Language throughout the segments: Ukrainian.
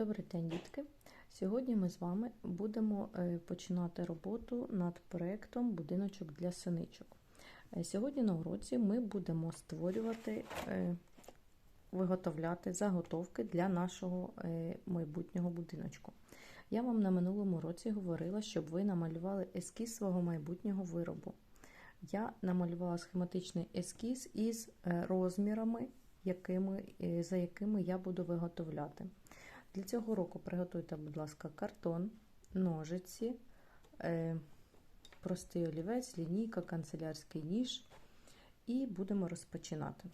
Добрий день, дітки! Сьогодні ми з вами будемо е, починати роботу над проєктом Будиночок для синичок. Е, Сьогодні на уроці ми будемо створювати, е, виготовляти заготовки для нашого майбутнього будиночку. Я вам на минулому році говорила, щоб ви намалювали ескіз свого майбутнього виробу. Я намалювала схематичний ескіз із розмірами, якими, за якими я буду виготовляти. Для цього року приготуйте, будь ласка, картон, ножиці, е, простий олівець, лінійка, канцелярський ніж. І будемо розпочинати.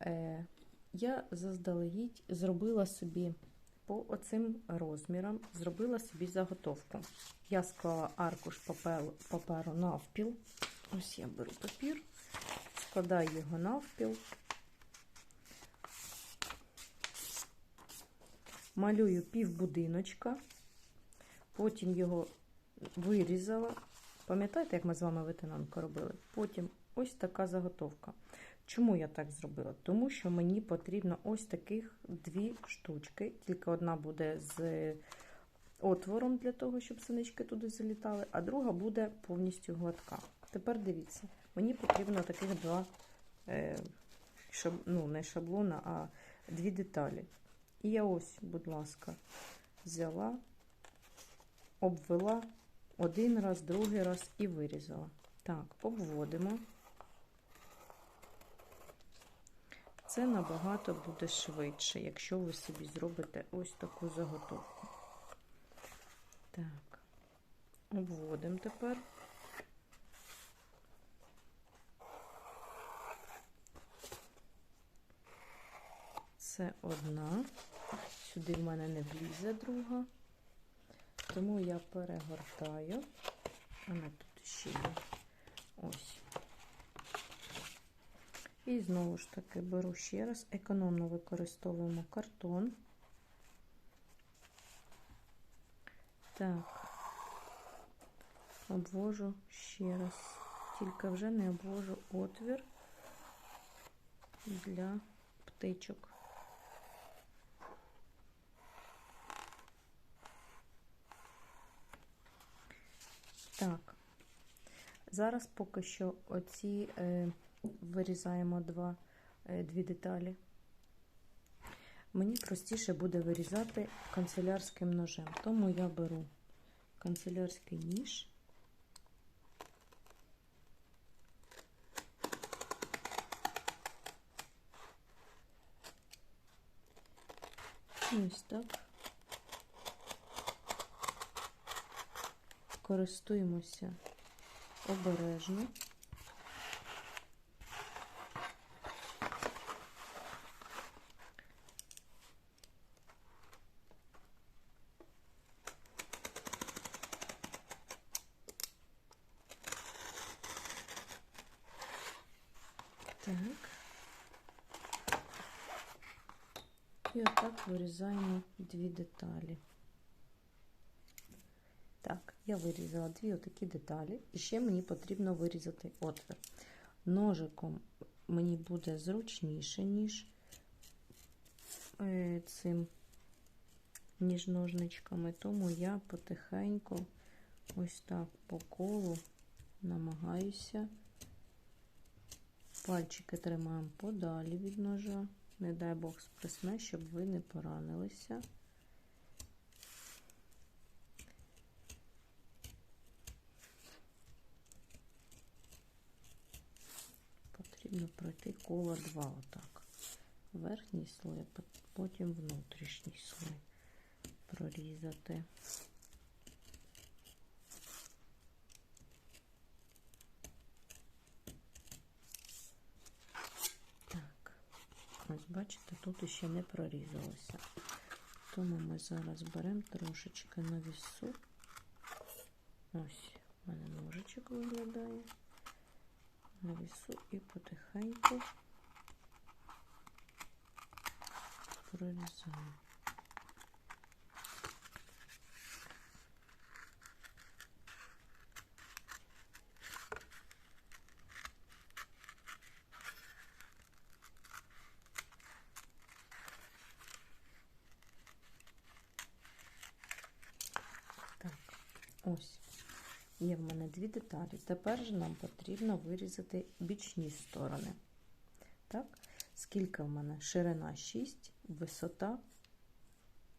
Е, я заздалегідь зробила собі по оцим розмірам, зробила собі заготовку. Я склала аркуш паперу, паперу навпіл. Ось я беру папір, складаю його навпіл. Малюю пів будиночка, потім його вирізала. Пам'ятаєте, як ми з вами витинанку робили? Потім ось така заготовка. Чому я так зробила? Тому що мені потрібно ось таких дві штучки, тільки одна буде з отвором для того, щоб синички туди залітали, а друга буде повністю гладка. Тепер дивіться, мені потрібно таких два, е, ну, не шаблона, а дві деталі. І я ось, будь ласка, взяла, обвела один раз, другий раз і вирізала. Так, обводимо. Це набагато буде швидше, якщо ви собі зробите ось таку заготовку. Так, обводимо тепер. Це одна. Сюди в мене не влізе друга, тому я перегортаю. Вона тут ще є. Ось. І знову ж таки беру ще раз, економно використовуємо картон. Так, обвожу ще раз, тільки вже не обвожу отвір для птичок. Так, зараз поки що оці е, вирізаємо два, е, дві деталі. Мені простіше буде вирізати канцелярським ножем, тому я беру канцелярський ніж. Ось так. Користуємося обережно. Так. І отак вирізаємо дві деталі. Так, я вирізала дві отакі деталі, і ще мені потрібно вирізати отвір. Ножиком мені буде зручніше, ніж е, цим, ніж ножничками, тому я потихеньку ось так по колу намагаюся. Пальчики тримаємо подалі від ножа. Не дай Бог спресне, щоб ви не поранилися. Потрібно пройти коло 2 отак. Верхній слой, а потім внутрішній слой прорізати. Так, ось бачите, тут ще не прорізалося. Тому ми зараз беремо трошечки на вісу. Ось, у мене ножичок виглядає на вісу і потихеньку прорізаю. Ось. Є в мене дві деталі. Тепер же нам потрібно вирізати бічні сторони. Так? Скільки в мене? Ширина 6, висота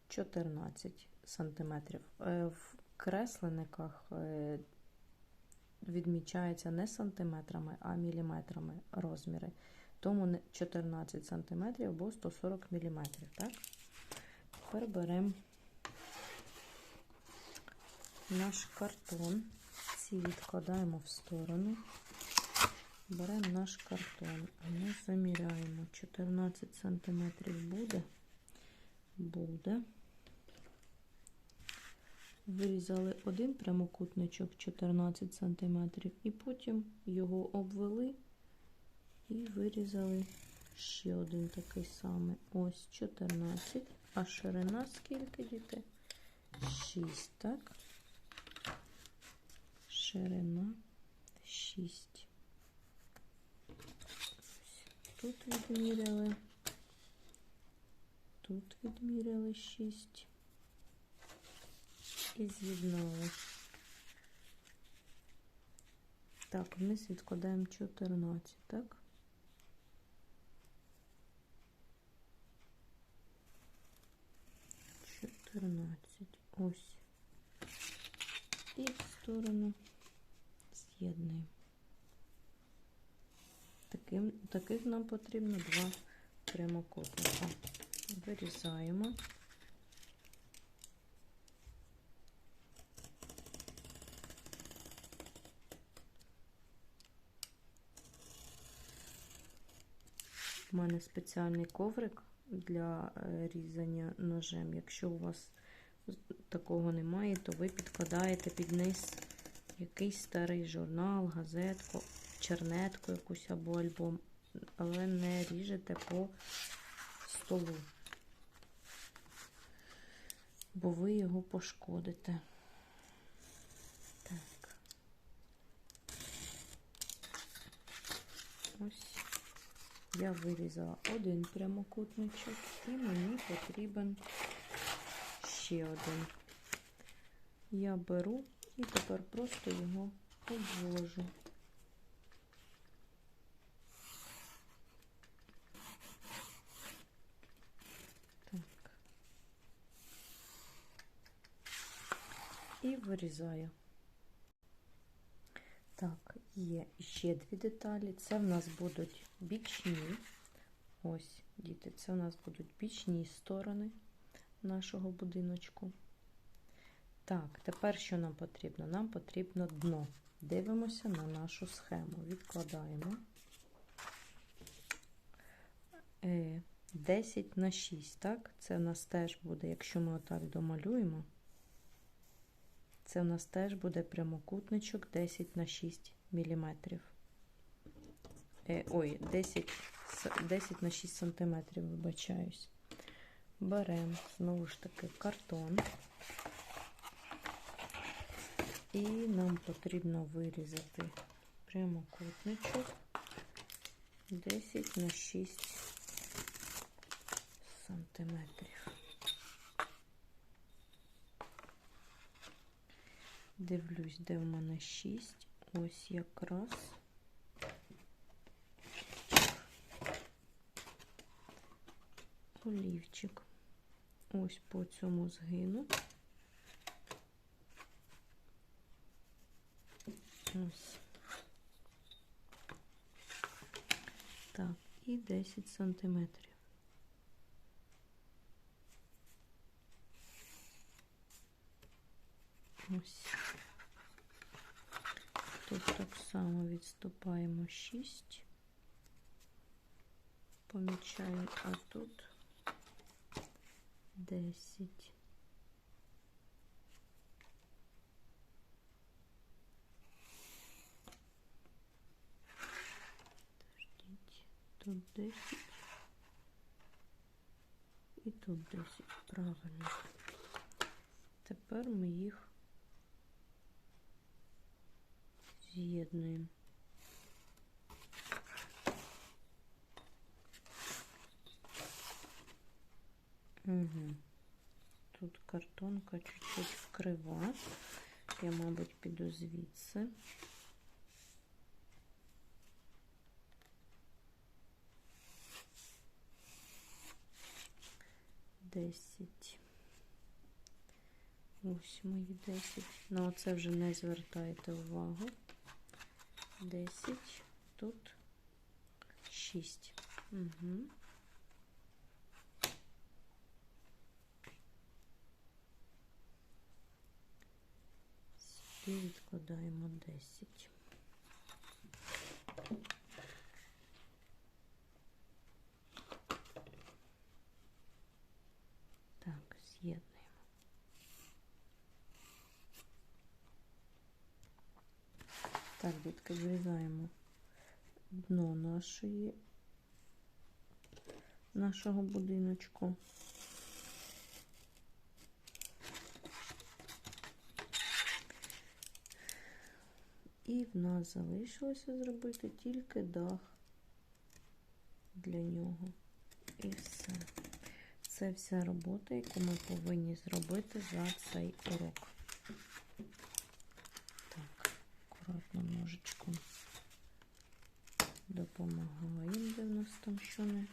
14 см. В кресленниках е, відмічається не сантиметрами, а міліметрами розміри. Тому 14 см або 140 мм. Так? Тепер беремо наш картон, ці відкладаємо в сторону. Беремо наш картон, ми заміряємо 14 см буде. Буде. Вирізали один прямокутничок 14 см і потім його обвели і вирізали ще один такий самий. Ось 14. А ширина скільки діти? 6, так? Ширина 6. Тут відміряли. Тут відміряли 6 і з'єднали. Так, вниз відкладаємо 14, так? Чотирнадцять. Ось. І в сторону з'єднуємо. Таким, таких нам потрібно два прямокутника. Вирізаємо. У мене спеціальний коврик для е, різання ножем. Якщо у вас такого немає, то ви підкладаєте під низ якийсь старий журнал, газетку, чернетку якусь або альбом, але не ріжете по столу, бо ви його пошкодите. Так. Ось я вирізала один прямокутничок і мені потрібен ще один. Я беру і тепер просто його обвожу. Так. І вирізаю. Так, є ще дві деталі. Це в нас будуть бічні. Ось, діти, це в нас будуть бічні сторони нашого будиночку. Так, тепер що нам потрібно? Нам потрібно дно. Дивимося на нашу схему. Відкладаємо 10 е, на 6, так? Це в нас теж буде, якщо ми отак домалюємо, це в нас теж буде прямокутничок 10 на 6 мм. Е, ой, 10, 10 на 6 см, вибачаюсь. Беремо, знову ж таки, картон. І нам потрібно вирізати прямокутничок 10 на 6 сантиметрів. Дивлюсь, де в мене 6. Ось якраз. Олівчик. Ось по цьому згину. Ось. Так, і 10 сантиметрів. Ось. Тут так само відступаємо 6, помічаємо, а тут 10. Тут 10 і тут 10. Правильно. Тепер ми їх з'єднуємо. Угу. Тут картонка чуть-чуть крива. Я, мабуть, піду звідси. Десять. Ось мої десять. На оце вже не звертайте увагу. Десять. Тут шість. Угу. Сюди відкладаємо 10. Так, з'єднуємо. Так, дітки, зрізаємо дно нашої нашого будиночку. І в нас залишилося зробити тільки дах для нього. І все. Це вся робота, яку ми повинні зробити за цей урок. Так, акуратно ножичком допомагаємо, де в нас там що не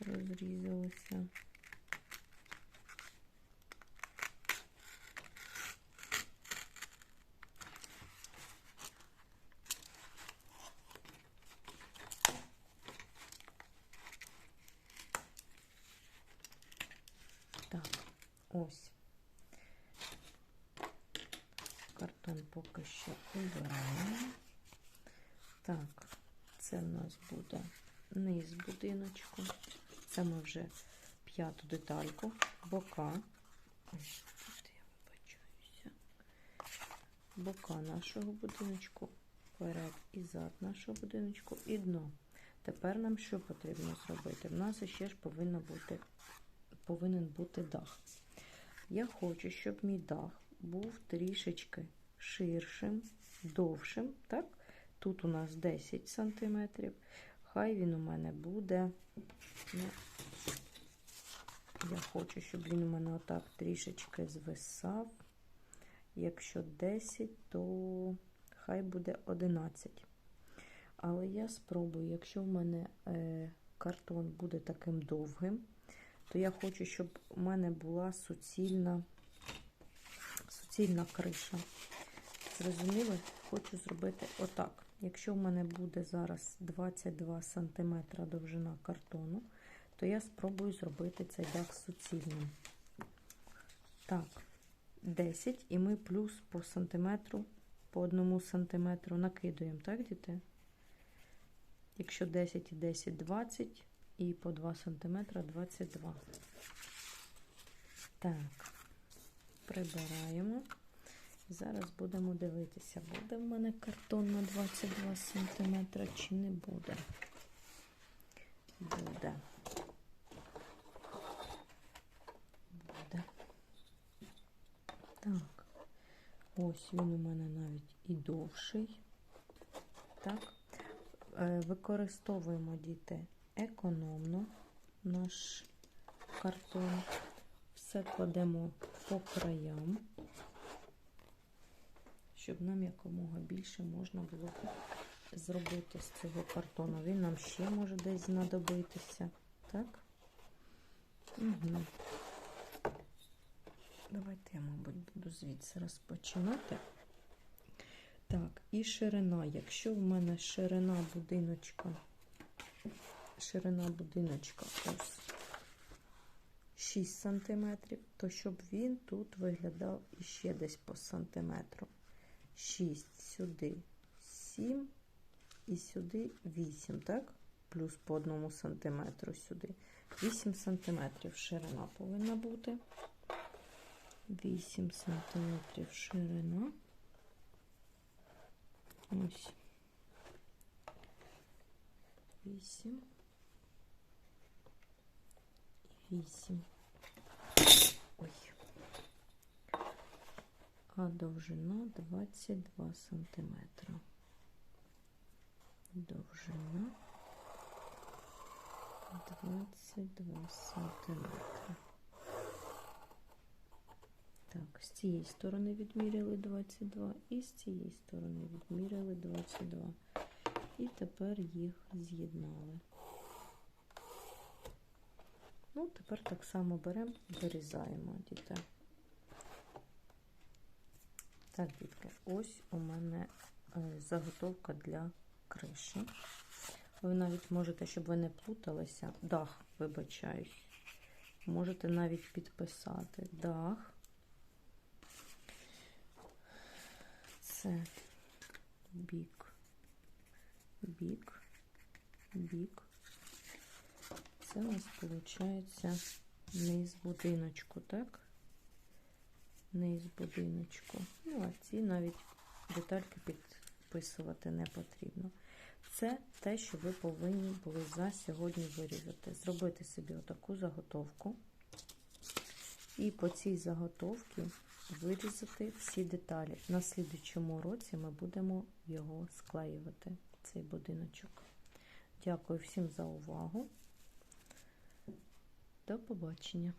розрізалося. Так, ось. Картон поки що убираємо. Так, це в нас буде низ будиночку. Це ми вже п'яту детальку, бока. Ось тут я вибачаюся. Бока нашого будиночку, перед і зад нашого будиночку і дно. Тепер нам що потрібно зробити? У нас ще ж повинно бути, повинен бути дах. Я хочу, щоб мій дах був трішечки ширшим, довшим. так? Тут у нас 10 см. Хай він у мене буде. Ну, я хочу, щоб він у мене отак трішечки звисав. Якщо 10, то хай буде 11. Але я спробую, якщо в мене е, картон буде таким довгим, то я хочу, щоб у мене була суцільна, суцільна криша. Зрозуміли, хочу зробити отак. Якщо в мене буде зараз 22 см довжина картону, то я спробую зробити цей дах суцільним. Так, 10 і ми плюс по сантиметру, по одному сантиметру накидуємо, так, діти? Якщо 10 і 10, 20 і по 2 сантиметра 22. Так, прибираємо. Зараз будемо дивитися, буде в мене картон на 22 см чи не буде. Буде. Буде. Так, ось він у мене навіть і довший. Так, використовуємо діти економно наш картон. Все кладемо по краям щоб нам якомога більше можна було зробити з цього картону. Він нам ще може десь знадобитися. Так? Угу. Давайте я, мабуть, буду звідси розпочинати. Так, і ширина. Якщо в мене ширина будиночка, ширина будиночка ось 6 см, то щоб він тут виглядав іще десь по сантиметру. 6 сюди 7 і сюди 8, так? Плюс по 1 сантиметру сюди. 8 сантиметрів ширина повинна бути. 8 сантиметрів ширина. Ось. 8. 8. Ой а довжина 22 сантиметра. Довжина 22 сантиметра. Так, з цієї сторони відміряли 22 і з цієї сторони відміряли 22. І тепер їх з'єднали. Ну, тепер так само беремо, вирізаємо дітей. Так, дітки, ось у мене е, заготовка для криші. Ви навіть можете, щоб ви не плуталися, дах, вибачаюсь. Можете навіть підписати дах. Це бік, бік, бік. Це у нас виходить низ будиночку, так? Низ будиночку. Ну, а ці навіть детальки підписувати не потрібно. Це те, що ви повинні були за сьогодні вирізати. Зробити собі отаку заготовку. І по цій заготовці вирізати всі деталі. На слідчому році ми будемо його склеювати, цей будиночок. Дякую всім за увагу. До побачення!